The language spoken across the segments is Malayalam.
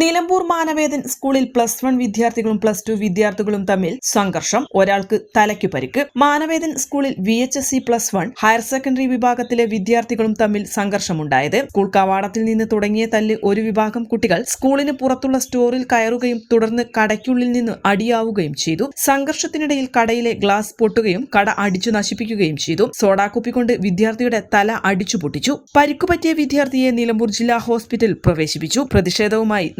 Nilambur Manavedan സ്കൂളിൽ പ്ലസ് വൺ വിദ്യാർത്ഥികളും പ്ലസ് ടു വിദ്യാർത്ഥികളും തമ്മിൽ സംഘർഷം. ഒരാൾക്ക് തലയ്ക്ക് പരിക്ക്. മാനവേദൻ സ്കൂളിൽ V H S C plus one higher secondary വിഭാഗത്തിലെ വിദ്യാർത്ഥികളും തമ്മിൽ സംഘർഷമുണ്ടായത്. സ്കൂൾ കവാടത്തിൽ നിന്ന് തുടങ്ങിയ തല്ല് ഒരു വിഭാഗം കുട്ടികൾ സ്കൂളിന് പുറത്തുള്ള സ്റ്റോറിൽ കയറുകയും തുടർന്ന് കടയ്ക്കുള്ളിൽ നിന്ന് അടിയാവുകയും ചെയ്തു. സംഘർഷത്തിനിടയിൽ കടയിലെ ഗ്ലാസ് പൊട്ടുകയും കട അടിച്ചു നശിപ്പിക്കുകയും ചെയ്തു. സോഡാക്കുപ്പി കൊണ്ട് വിദ്യാർത്ഥിയുടെ തല അടിച്ചു പൊട്ടിച്ചു. പരിക്കുപറ്റിയ വിദ്യാർത്ഥിയെ നിലമ്പൂർ ജില്ലാ ഹോസ്പിറ്റലിൽ പ്രവേശിപ്പിച്ചു. പ്രതിഷേധവുമായി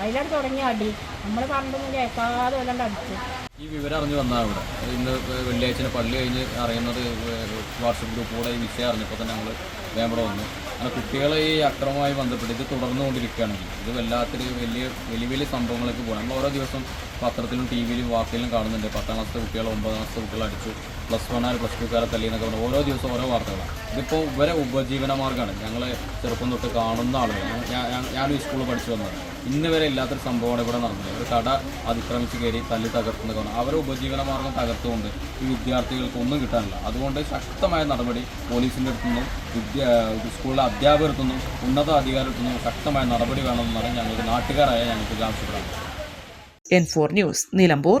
അതിലാണ് തുടങ്ങിയ അടി. നമ്മൾ പറഞ്ഞൊന്നും കേൾക്കാതെ വല്ലാണ്ട് അടിച്ചു. ഈ വിവരം അറിഞ്ഞു വന്നാൽ ഇവിടെ ഇന്ന് വെള്ളിയാഴ്ച പള്ളി കഴിഞ്ഞ് അറിയുന്നത് വാട്സപ്പ് ഗ്രൂപ്പിലൂടെ ഈ വിഷയം അറിഞ്ഞപ്പോൾ തന്നെ ഞങ്ങൾ വേമ്പട വന്നു. അങ്ങനെ കുട്ടികളെ ഈ അക്രമമായി ബന്ധപ്പെട്ട് ഇത് തുടർന്നുകൊണ്ടിരിക്കുകയാണെങ്കിൽ ഇത് വല്ലാത്തൊരു വലിയ വലിയ വലിയ സംഭവങ്ങളൊക്കെ പോകണം നമ്മൾ ഓരോ ദിവസം പത്രത്തിലും ടി വിയിലും വാർത്തയിലും കാണുന്നുണ്ട്. പത്താം ക്ലാസ്സിലെ കുട്ടികൾ ഒമ്പതാം ക്ലാസ്സിലെ കുട്ടികൾ അടിച്ചു. പ്ലസ് വൺ ആണ് പ്ലസ് ടുക്കാരെ തല്ലി എന്നൊക്കെ പറഞ്ഞു ഓരോ ദിവസവും ഓരോ വാർത്തകളാണ്. ഇതിപ്പോൾ ഇവരെ ഉപജീവന മാർഗമാണ് ഞങ്ങൾ ചെറുപ്പം തൊട്ട് കാണുന്ന ആളുകൾ ഞാൻ- ഈ സ്കൂളിൽ പഠിച്ചു വന്നത് ഇന്ന് വരെ ഇല്ലാത്തൊരു സംഭവമാണ് ഇവിടെ നടന്നത്. ഒരു കട അതിക്രമിച്ച് കയറി തല്ലി തകർത്തുന്നൊക്കെ പറഞ്ഞു അവരെ ഉപജീവന മാർഗം തകർത്തുകൊണ്ട് ഈ വിദ്യാർത്ഥികൾക്ക് ഒന്നും കിട്ടാനില്ല. അതുകൊണ്ട് ശക്തമായ നടപടി പോലീസിന്റെ അടുത്തുനിന്നും വിദ്യ സ്കൂളിലെ അധ്യാപകരിൽ നിന്നും ഉന്നത അധികാരത്തിൽ നിന്നും ശക്തമായ നടപടി വേണമെന്നാണ് ഞങ്ങൾക്ക് നാട്ടുകാരായ ഞങ്ങൾക്ക് ആവശ്യപ്പെടുന്നത് എൻ ഫോർ ന്യൂസ് നിലമ്പൂർ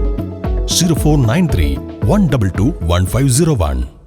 0493 122 1501.